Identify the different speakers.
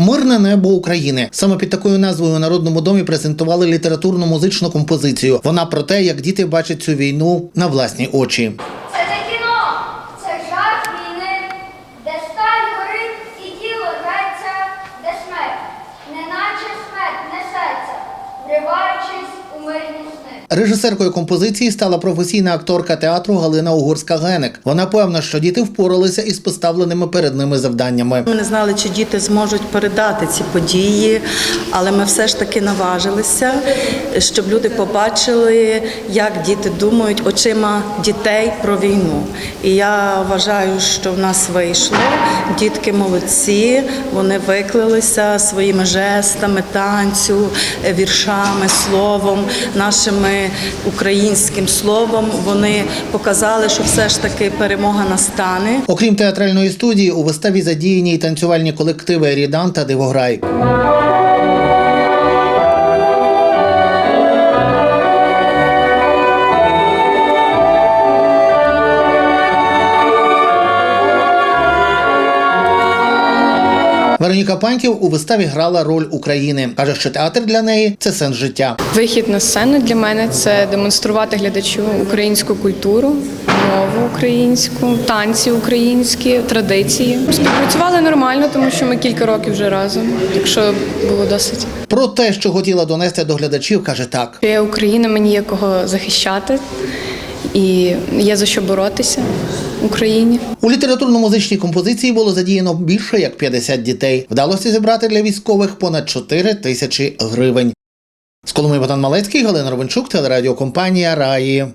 Speaker 1: Мирне небо України. Саме під такою назвою у народному домі презентували літературну музичну композицію. Вона про те, як діти бачать цю війну на власні очі.
Speaker 2: Це не кіно, це жах війни, де сталь горить і тіло рветься, де смерть, неначе смерть несеться, вриваючись у мирні.
Speaker 1: Режисеркою композиції стала професійна акторка театру Галина Угорська Генек. Вона певна, що діти впоралися із поставленими перед ними завданнями.
Speaker 3: Ми не знали, чи діти зможуть передати ці події, але ми все ж таки наважилися, щоб люди побачили, як діти думають очима дітей про війну. І я вважаю, що в нас вийшло. Дітки молодці, вони виклалися своїми жестами, танцю, віршами, словом, нашими українським словом. Вони показали, що все ж таки перемога настане.
Speaker 1: Окрім театральної студії, у виставі задіяні танцювальні колективи Рідан та Дивограй. Вероніка Паньків у виставі грала роль України. Каже, що театр для неї це сенс життя.
Speaker 4: Вихід на сцену для мене це демонструвати глядачу українську культуру, мову українську, танці українські, традиції. Співпрацювали нормально, тому що ми кілька років вже разом, так що було досить.
Speaker 1: Про те, що хотіла донести до глядачів, каже так.
Speaker 4: Я Україна, мені є кого захищати, і є за що боротися в Україні.
Speaker 1: У літературно-музичній композиції було задіяно більше як 50 дітей. Вдалося зібрати для військових понад 4 тисячі гривень. З Коломи Богдан Малецький, Галина Ровенчук, телерадіокомпанія Раї.